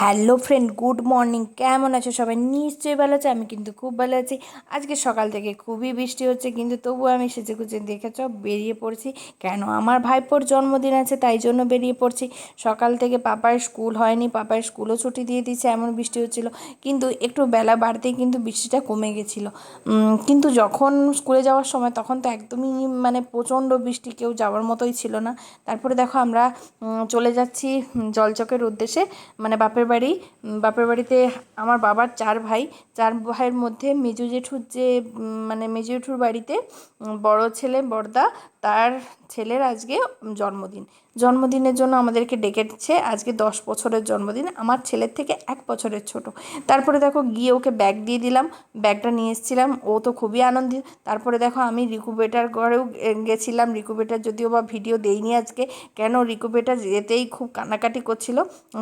Hello friend good morning কেমন আছো সবাই? নিশ্চয়ই ভালো আছে, আমি কিন্তু খুব ভালো আছি। আজকে সকাল থেকে খুবই বৃষ্টি হচ্ছে, কিন্তু তবুও আমি সেজে গুজে দেখেছ বেরিয়ে পড়ছি। কেন? আমার ভাইপোর জন্মদিন আছে, তাই জন্য বেরিয়ে পড়ছি। সকাল থেকে পাপার স্কুল হয়নি, পাপার স্কুলও ছুটি দিয়ে দিয়েছে, এমন বৃষ্টি হচ্ছিল। কিন্তু একটু বেলা বাড়তেই কিন্তু বৃষ্টিটা কমে গেছিল। কিন্তু যখন স্কুলে যাওয়ার সময়, তখন তো একদমই মানে প্রচণ্ড বৃষ্টি, কেউ যাওয়ার মতোই ছিল না। তারপরে দেখো আমরা চলে যাচ্ছি জলচকের উদ্দেশ্যে। মানে বাপের বাড়ি বাপের বাড়িতে আমার বাবার চার ভাই, চার ভাইয়ের মধ্যে মেজু জেঠুর যে মানে মেজু জেঠুর বাড়িতে বড় ছেলে বড়দা তার ছেলের আজকে জন্মদিন। জন্মদিনের জন্য আমাদেরকে ডেকেছে আজকে দশ বছরের জন্মদিন, আমার ছেলের থেকে এক বছরের ছোট। তারপরে দেখো গিয়ে ওকে ব্যাগ দিয়ে দিলাম, ব্যাগটা নিয়ে এসেছিলাম, ও তো খুবই আনন্দিত। তারপরে দেখো আমি রিকুবেটার ঘরেও গেছিলাম, রিকুবেটার যদিও বা ভিডিও দেইনি আজকে, কেন রিকুবেটার যেতেই খুব কান্নাকাটি করছিল।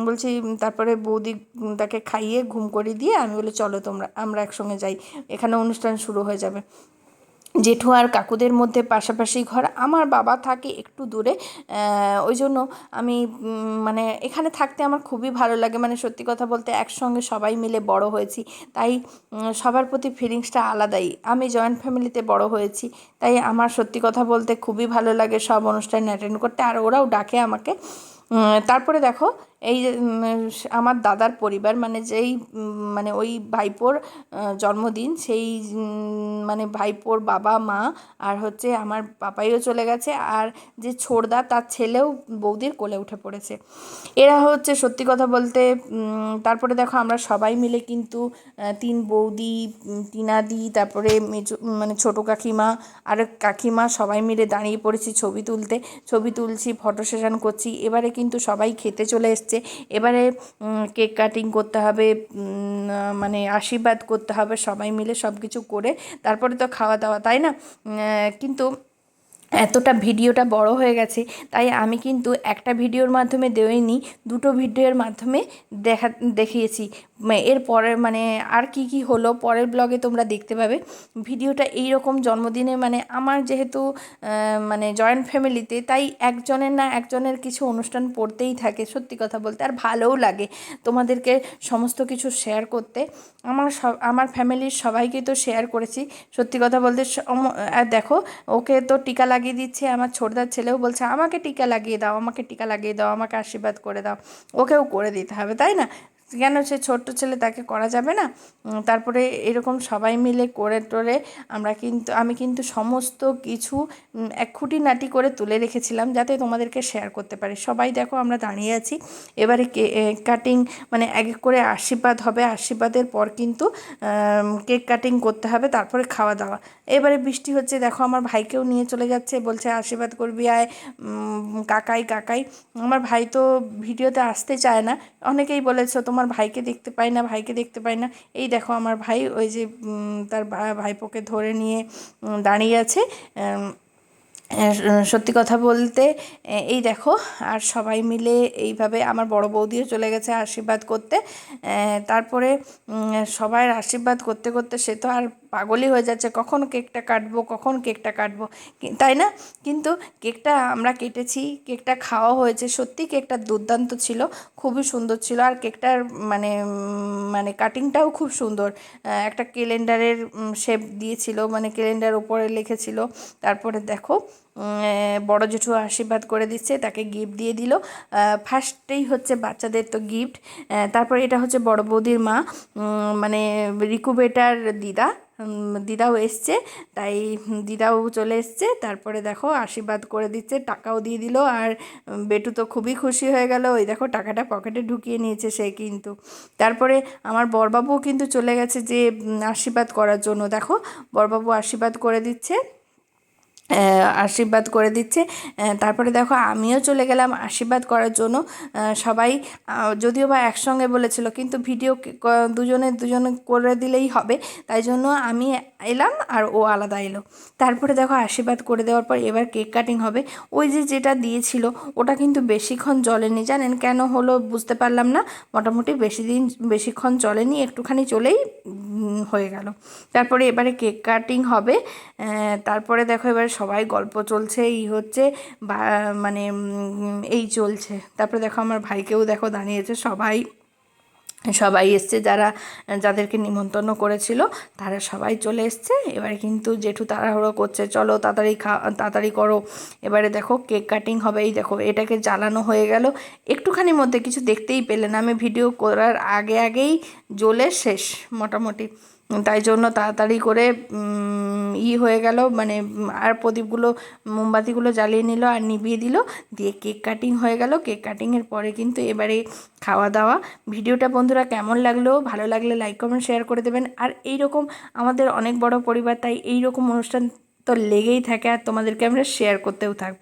বলছি তারপরে বৌদি তাকে খাইয়ে ঘুম করে দিয়ে আমি বলি, চলো তোমরা, আমরা একসঙ্গে যাই, এখানে অনুষ্ঠান শুরু হয়ে যাবে। জেঠু আর কাকুদের মধ্যে পাশাপাশি ঘর। আমার বাবা থাকে একটু দূরে ওই জন্য আমি মানে এখানে থাকতে আমার খুবই ভালো লাগে। মানে সত্যি কথা বলতে একসঙ্গে সবাই মিলে বড় হয়েছি। তাই সবার প্রতি ফিলিংসটা আলাদাই। আমি জয়েন্ট ফ্যামিলিতে বড় হয়েছি। তাই আমার সত্যি কথা বলতে খুবই ভালো লাগে সব অনুষ্ঠান অ্যাটেন্ড করতে। আর ওরাও ডাকে আমাকে। তারপরে দেখো এই আমার দাদার পরিবার মানে যেই মানে ওই ভাইপোর জন্মদিন, সেই মানে ভাইপোর বাবা, মা, আর হচ্ছে আমার পাপাইও চলে গেছে, আর যে ছোড়দা তার ছেলেও বৌদির কোলে উঠে পড়েছে। এরা হচ্ছে সত্যি কথা বলতে তারপরে দেখো আমরা সবাই মিলে কিন্তু তিন বৌদি টিনাদি, তারপরে মানে ছোটো কাকিমা, আর কাকিমা সবাই মিলে দাঁড়িয়ে পড়েছি ছবি তুলতে। ছবি তুলছি, ফটো সেশন করছি, এবারে কিন্তু সবাই খেতে চলে এসছে। এবারে কেক কাটিং করতে হবে মানে আশীর্বাদ করতে হবে সবাই মিলে সব কিছু করে, তারপরে তো খাওয়া দাওয়া, তাই না? কিন্তু এতটা ভিডিওটা বড় হয়ে গেছে, তাই আমি কিন্তু একটা ভিডিওর মাধ্যমে দেওইনি দুটো ভিডিওর মাধ্যমে দেখা, দেখিয়েছি। এর পরে মানে আর কি কি হলো, পরের ব্লগে তোমরা দেখতে পাবে। ভিডিওটা এই রকম জন্মদিনে মানে আমার যেহেতু মানে জয়েন্ট ফ্যামিলিতে তাই একজনের না একজনের কিছু অনুষ্ঠান পড়তেই থাকে, সত্যি কথা বলতে, আর ভালোও লাগে তোমাদেরকে সমস্ত কিছু শেয়ার করতে। আমার সব, আমার ফ্যামিলির সবাইকে তো শেয়ার করেছি, সত্যি কথা বলতে দেখো, ওকে তো টিকা লাগিয়ে দিচ্ছে, আমার ছোটদার ছেলেও বলছে, আমাকে টিকা লাগিয়ে দাও, আমাকে টিকা লাগিয়ে দাও, আমাকে আশীর্বাদ করে দাও। ওকেও করে দিতে হবে, তাই না? কেন সে ছোট্ট ছেলে তাকে করা যাবে না? তারপরে এরকম সবাই মিলে করে টোরে আমরা কিন্তু, আমি কিন্তু সমস্ত কিছু এক খুঁটিনাটি করে তুলে রেখেছিলাম যাতে তোমাদেরকে শেয়ার করতে পারি। সবাই দেখো আমরা দাঁড়িয়ে আছি। এবারে কেক কাটিং মানে এক এক করে আশীর্বাদ হবে। আশীর্বাদের পর কিন্তু কেক কাটিং করতে হবে, তারপরে খাওয়া দাওয়া। এবারে বৃষ্টি হচ্ছে, দেখো আমার ভাইকেও নিয়ে চলে যাচ্ছে, বলছে আশীর্বাদ করবি, আয়। কাকাই কাকাই। আমার ভাই তো ভিডিওতে আসতে চায় না। অনেকেই বলেছ তোমার ভাইকে দেখতে পাই না, ভাইকে দেখতে পাই না। এই দেখো আমার ভাই ওই যে তার ভাইপোকে ধরে নিয়ে দাঁড়িয়ে আছে। সত্যি কথা বলতে এই দেখো, আর সবাই মিলে এইভাবে আমার বড় বৌদিও চলে গেছে আশীর্বাদ করতে। তারপরে সবাই আশীর্বাদ করতে করতে সে তো আর পাগলই হয়ে যাচ্ছে, কখন কেকটা কাটবো, কখন কেকটা কাটবো তাই না? কিন্তু কেকটা আমরা কেটেছি, কেকটা খাওয়া হয়েছে, সত্যি কেকটা দুর্দান্ত ছিল, খুবই সুন্দর ছিল, আর কেকটার মানে মানে কাটিংটাও খুব সুন্দর। একটা ক্যালেন্ডারের শেপ দিয়েছিল মানে ক্যালেন্ডার উপরে লিখেছিল, তারপরে দেখো বড় জেঠু আশীর্বাদ করে দিচ্ছে, তাকে গিফট দিয়ে দিল। ফার্স্টেই হচ্ছে বাচ্চাদের তো গিফট তারপরে এটা হচ্ছে বড় বৌদির মা মানে রিকুবেটার দিদা দিদাও এসছে, তাই দিদাও চলে এসছে, তারপরে দেখো আশীর্বাদ করে দিচ্ছে, টাকাও দিয়ে দিল, আর বেটু তো খুবই খুশি হয়ে গেল, ওই দেখো টাকাটা পকেটে ঢুকিয়ে নিয়েছে সে কিন্তু। তারপরে আমার বরবাবুও কিন্তু চলে গেছে যে আশীর্বাদ করার জন্য, দেখো বরবাবু আশীর্বাদ করে দিচ্ছে। আশীর্বাদ করে দিচ্ছে। তারপরে দেখো, আমিও চলে গেলাম আশীর্বাদ করার জন্য। সবাই যদিও বা একসঙ্গে বলেছিল, কিন্তু ভিডিও দুজনে দুজনে করে দিলেই হবে। তাই জন্য আমি এলাম আর ও আলাদা এলো। তারপরে দেখো, আশীর্বাদ করে দেওয়ার পর এবার কেক কাটিং হবে। ওই যে যেটা দিয়েছিল, ওটা কিন্তু বেশিক্ষণ জ্বলেনি। জানেন কেন হলো বুঝতে পারলাম না। মোটামুটি বেশি দিন, বেশিক্ষণ চলেনি একটুখানি চলেই হয়ে গেল। তারপরে এবারে কেক কাটিং হবে। তারপরে দেখো এবারে সবাই গল্প চলছে এই হচ্ছে, বা মানে এই চলছে। তারপরে দেখো আমার ভাইকেও দেখো দাঁড়িয়েছে, সবাই সবাই এসছে যারা, যাদেরকে নিমন্ত্রণ করেছিল, তারা সবাই চলে এসছে। এবারে কিন্তু জেঠু তাড়াহুড়ো করছে, চলো তাড়াতাড়ি খা, তাড়াতাড়ি করো। এবারে দেখো কেক কাটিং হবে, এই দেখো এটাকে জ্বালানো হয়ে গেল। একটুখানি মধ্যে কিছু দেখতেই পেলে না, আমি ভিডিও করার আগে আগেই জ্বলে শেষ মোটামুটি। তাই জন্য তাড়াতাড়ি করে ই হয়ে গেল মানে আর প্রদীপগুলো, মোমবাতিগুলো জ্বালিয়ে নিল আর নিভিয়ে দিল। দিয়ে কেক কাটিং হয়ে গেল। কেক কাটিংয়ের পরে কিন্তু এবারে খাওয়া দাওয়া। ভিডিওটা বন্ধুরা কেমন লাগল? ভালো লাগলে লাইক কমেন্ট শেয়ার করে দেবেন। আর এই রকম আমাদের অনেক বড় পরিবার, তাই এই রকম অনুষ্ঠান তো লেগেই থাকে আর তোমাদেরকে আমরা শেয়ার করতেও থাকব।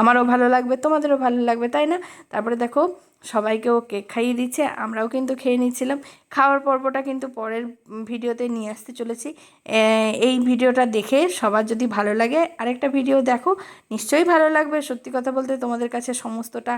আমারও ভালো লাগবে, তোমাদেরও ভালো লাগবে, তাই না? তারপরে দেখো সবাইকেও কেক খাইয়ে দিচ্ছে, আমরাও কিন্তু খেয়ে নিচ্ছিলাম। খাওয়ার পর্বটা কিন্তু পরের ভিডিওতে নিয়ে আসতে চলেছি। এই ভিডিওটা দেখে সবার যদি ভালো লাগে, আরেকটা ভিডিও দেখো, নিশ্চয়ই ভালো লাগবে। সত্যি কথা বলতে তোমাদের কাছে সমস্তটা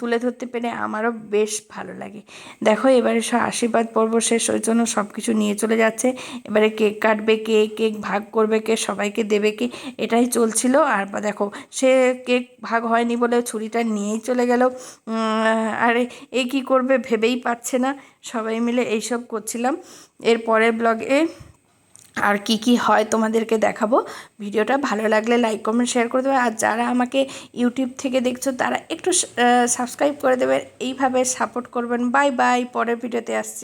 তুলে ধরতে পেরে আমারও বেশ ভালো লাগে। দেখো, এবারে সব আশীর্বাদ পর্ব শেষ, ওই জন্য সব কিছু নিয়ে চলে যাচ্ছে। এবারে কেক কাটবে, কে কেক ভাগ করবে, কে সবাইকে দেবে কে এটাই চলছিল। আর দেখো, সে কেক ভাগ হয়নি বলে ছুরিটা নিয়েই চলে গেল। আর, এ কী করবে ভেবেই পাচ্ছে না। সবাই মিলে এইসব করছিলাম। এর পরের ব্লগে আর কি কি হয় তোমাদেরকে দেখাবো। ভিডিওটা ভালো লাগলে লাইক কমেন্ট শেয়ার করে দেবে। আর যারা আমাকে ইউটিউব থেকে দেখছ, তারা একটু সাবস্ক্রাইব করে দেবে। এইভাবে সাপোর্ট করবেন। বাই বাই পরের ভিডিওতে আসছি।